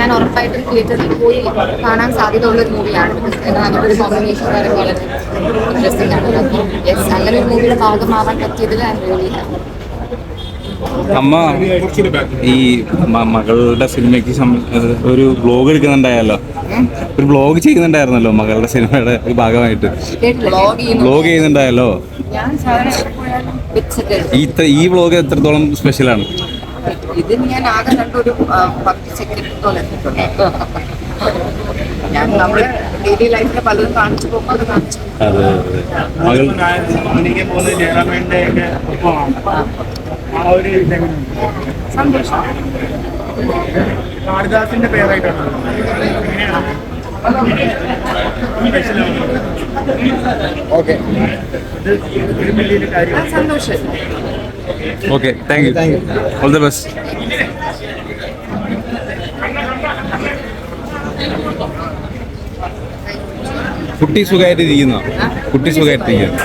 ഞാൻ ഉറപ്പായിട്ടും തിയേറ്ററിൽ പോയി കാണാൻ സാധ്യതയുള്ള ഒരു മൂവിയാണ് കോമ്പിനേഷൻ വളരെ വളരെ ഇൻട്രസ്റ്റിംഗ് ആണ്. അപ്പോൾ യെസ് അങ്ങനെ ഒരു മൂവിയുടെ ഭാഗമാവാൻ പറ്റിയതിൽ റിയലി ഹാപ്പി അമ്മ ഈ മകളുടെ സിനിമയ്ക്ക് ഒരു ബ്ലോഗ് എടുക്കുന്നുണ്ടായല്ലോ. ഒരു ബ്ലോഗ് ചെയ്യുന്നുണ്ടായിരുന്നല്ലോ മകളുടെ സിനിമയുടെ ഒരു ഭാഗമായിട്ട് ബ്ലോഗ് ചെയ്യുന്നു. ബ്ലോഗ് ചെയ്യുന്നുണ്ടായല്ലോ. ഞാൻ ഈ ബ്ലോഗ് എത്രത്തോളം സ്പെഷ്യലാണ് ഇത് ഞാൻ ആകെ കണ്ടൊരു പത്ത് സെക്കൻഡ് പോലെ ഞാൻ നമ്മുടെ ഡെയിലി ലൈഫിൽ പലതും കാണിച്ചു പോകുമ്പോൾ അത് കാണിച്ചു? സന്തോഷം. കാളിദാസിന്റെ പേരായിട്ടാണ്. ഓക്കെ. സന്തോഷം. Okay thank you all the best കുട്ടി സുഖമായിട്ട് ഇരിക്കുന്ന കുട്ടി സുഖമായിട്ട് ഇരിക്കുന്നു.